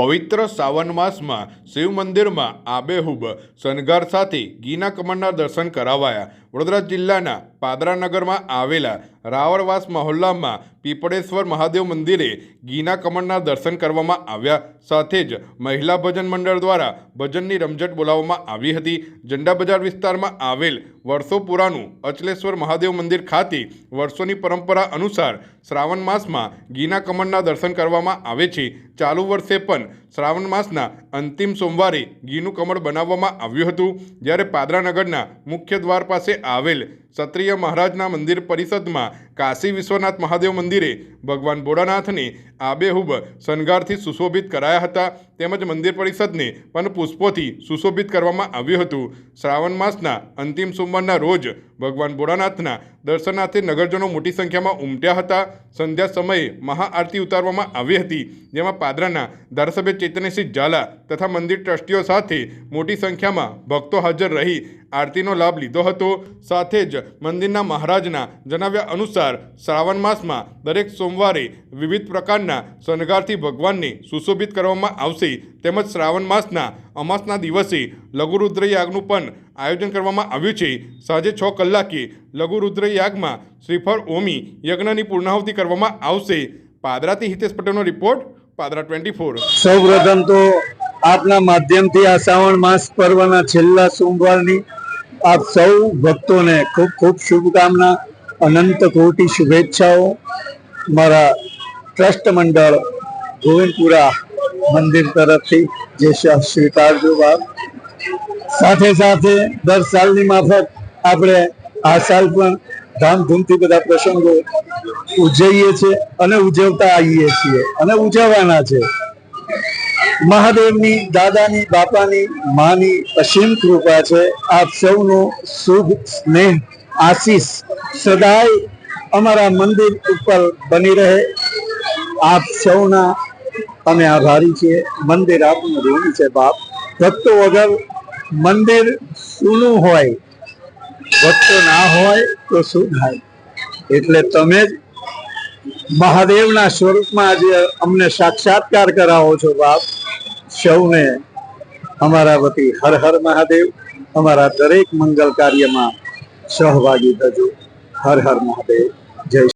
પવિત્ર શ્રાવણ માસમાં શિવ મંદિરમાં આબેહૂબ શણગાર સાથે ગીના કમળના દર્શન કરાવાયા. વડોદરા જિલ્લાના પાદરા નગરમાં આવેલા રાવળવાસ મહોલ્લામાં પીપળેશ્વર મહાદેવ મંદિરે ગીના કમળના દર્શન કરવામાં આવ્યા. સાથે જ મહિલા ભજન મંડળ દ્વારા ભજનની રમઝટ બોલાવવામાં આવી હતી. ઝંડા બજાર વિસ્તારમાં આવેલ વર્ષો પુરાનું અચલેશ્વર મહાદેવ મંદિર ખાતે વર્ષોની પરંપરા અનુસાર શ્રાવણ માસમાં ગીના કમળના દર્શન કરવામાં આવે છે. ચાલુ વર્ષે પણ શ્રાવણ માસના અંતિમ સોમવારે ગીનું કમળ બનાવવામાં આવ્યું હતું. જ્યારે પાદરા નગરના મુખ્ય દ્વાર પાસે આવેલ. ક્ષત્રિય મહારાજના મંદિર પરિષદમાં કાશી વિશ્વનાથ મહાદેવ મંદિરે ભગવાન ભોળાનાથને આબેહૂબ શણગારથી સુશોભિત કરાયા હતા. તેમજ મંદિર પરિષદને પણ પુષ્પોથી સુશોભિત કરવામાં આવ્યું હતું. શ્રાવણ માસના અંતિમ સોમવારના રોજ ભગવાન ભોળાનાથના દર્શનાર્થે નગરજનો મોટી સંખ્યામાં ઉમટ્યા હતા. સંધ્યા સમયે મહાઆરતી ઉતારવામાં આવી હતી, જેમાં પાદરાના ધારાસભ્ય ચેતનસિંહ ઝાલા તથા મંદિર ટ્રસ્ટીઓ સાથે મોટી સંખ્યામાં ભક્તો હાજર રહી આરતીનો લાભ લીધો હતો. સાથે જ મંદિરના મહારાજના જણાવ્યા અનુસાર શ્રાવણ માસમાં દરેક સોમવારે વિવિધ પ્રકારના શણગારથી ભગવાનને સુશોભિત કરવામાં આવશે. તેમજ શ્રાવણ માસના અમાસના દિવસે લઘુરુદ્ર યાગનું પણ આયોજન કરવામાં આવ્યું છે. સાંજે છ કલાકે લઘુરુદ્ર યાગમાં શ્રીફળ, ઓમી, યજ્ઞની પૂર્ણાહુતિ કરવામાં આવશે. પાદરાથી હિતેશ પટેલનો રિપોર્ટ, પાદરા ટ્વેન્ટી ફોર. સૌપ્રથમ તો આપના માધ્યમથી આ શ્રાવણ માસ પર્વના છેલ્લા સોમવારની આપ સૌ ભક્તોને ખૂબ ખૂબ શુભકામના અનંત કોટી શુભેચ્છાઓ. મારા ટ્રસ્ટ મંડળ ગોવિંદપુરા મંદિર તરફથી. જે સ્વીકારજો બાપ. સાથે સાથે દર સાલની માફક આપણે આ સાલ પણ ધામધૂમથી બધા પ્રસંગો ઉજવીએ છીએ અને ઉજવતા આવીએ છીએ અને ઉજવવાના છે. મહાદેવની, દાદાની, બાપાની, માની અસીમ કૃપા છે. આપ સૌનો શુભ સ્નેહ આશીષ સદાય અમારા મંદિર ઉપર બની રહે. આપ સૌના અમે આભારી છીએ. મંદિર આપનું ઋણ છે, બાપ. ભક્તો વગર મંદિર સૂનું હોય, ભક્તો ના હોય તો શું થાય? એટલે તમે જ મહાદેવના સ્વરૂપમાં આજે અમને સાક્ષાત્કાર કરાવો છો, બાપ. સૌને અમારા વતી હર હર મહાદેવ. અમારા દરેક મંગલ કાર્યમાં સહભાગી થજો. હર હર મહાદેવ. જય